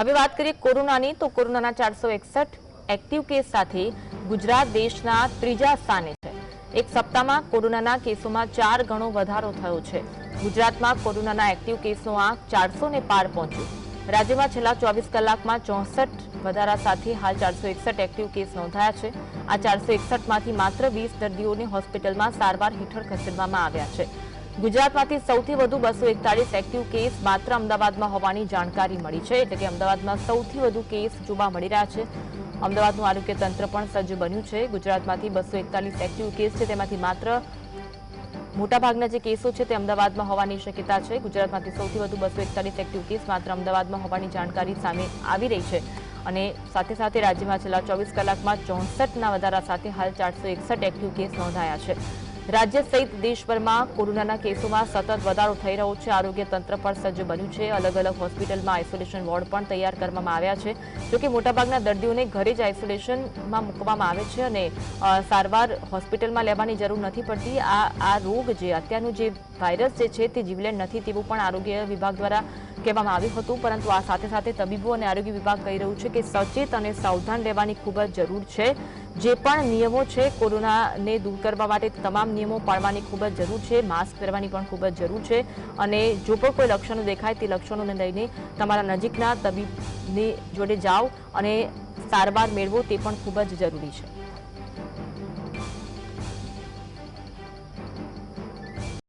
હવે વાત કરીએ કોરોનાની, તો કોરોનાના ચારસો એકસઠ એક્ટિવ કેસ સાથે ગુજરાત દેશના ત્રીજા સ્થાને છે. એક સપ્તાહમાં કોરોનાના કેસોમાં ચાર ગણો વધારો થયો છે. ગુજરાતમાં કોરોનાના એક્ટિવ કેસનો આંક ચારસો ને પાર પહોંચ્યો. રાજ્યમાં છેલ્લા ચોવીસ કલાકમાં ચોસઠ વધારા સાથે હાલ ચારસો એકસઠ એક્ટિવ કેસ નોંધાયા છે. આ ચારસો એકસઠમાંથી માત્ર વીસ દર્દીઓને હોસ્પિટલમાં સારવાર હેઠળ ખસેડવામાં આવ્યા છે. ગુજરાતમાંથી સૌથી વધુ બસો એકતાળીસ એક્ટિવ કેસ માત્ર અમદાવાદમાં હોવાની જાણકારી મળી છે, એટલે કે અમદાવાદમાં સૌથી વધુ કેસ જોવા મળી રહ્યા છે. અમદાવાદનું આરોગ્ય તંત્ર પણ સજ્જ બન્યું છે. ગુજરાતમાંથી બસો એકતાલીસ એક્ટિવ કેસ છે, તેમાંથી માત્ર મોટાભાગના જે કેસો છે, તે અમદાવાદમાં હોવાની શક્યતા છે. ગુજરાતમાંથી સૌથી વધુ બસો એકતાલીસ એક્ટિવ કેસ માત્ર અમદાવાદમાં હોવાની જાણકારી સામે આવી રહી છે. અને સાથે સાથે રાજ્યમાં છેલ્લા ચોવીસ કલાકમાં ચોસઠના વધારા સાથે હાલ ચારસો એકસઠ એક્ટિવ કેસ નોંધાયા છે. રાજ્ય સહિત દેશભરમાં કોરોનાના કેસોમાં સતત વધારો થઈ રહ્યો છે. આરોગ્ય તંત્ર પણ સજ્જ બન્યું છે. અલગ અલગ હોસ્પિટલમાં આઇસોલેશન વોર્ડ પણ તૈયાર કરવામાં આવ્યા છે. જોકે મોટાભાગના દર્દીઓને ઘરે જ આઇસોલેશનમાં મૂકવામાં આવે છે અને સારવાર હોસ્પિટલમાં લેવાની જરૂર નથી પડતી. આ આ રોગ જે અત્યારનું જે વાયરસ જે છે તે જીવલેણ નથી તેવું પણ આરોગ્ય વિભાગ દ્વારા કહેવામાં આવ્યું હતું. પરંતુ આ સાથે સાથે તબીબો અને આરોગ્ય વિભાગ કહી રહ્યું છે કે સચેત અને સાવધાન રહેવાની ખૂબ જ જરૂર છે. જે પણ નિયમો છે કોરોનાને દૂર કરવા માટે તમામ નિયમો પાળવાની ખૂબ જ જરૂર છે, માસ્ક પહેરવાની પણ ખૂબ જ જરૂર છે અને જો પણ કોઈ લક્ષણો દેખાય તે લક્ષણોને લઈને તમારા નજીકના તબીબની જોડે જાઓ અને સારવાર મેળવો તે પણ ખૂબ જ જરૂરી છે.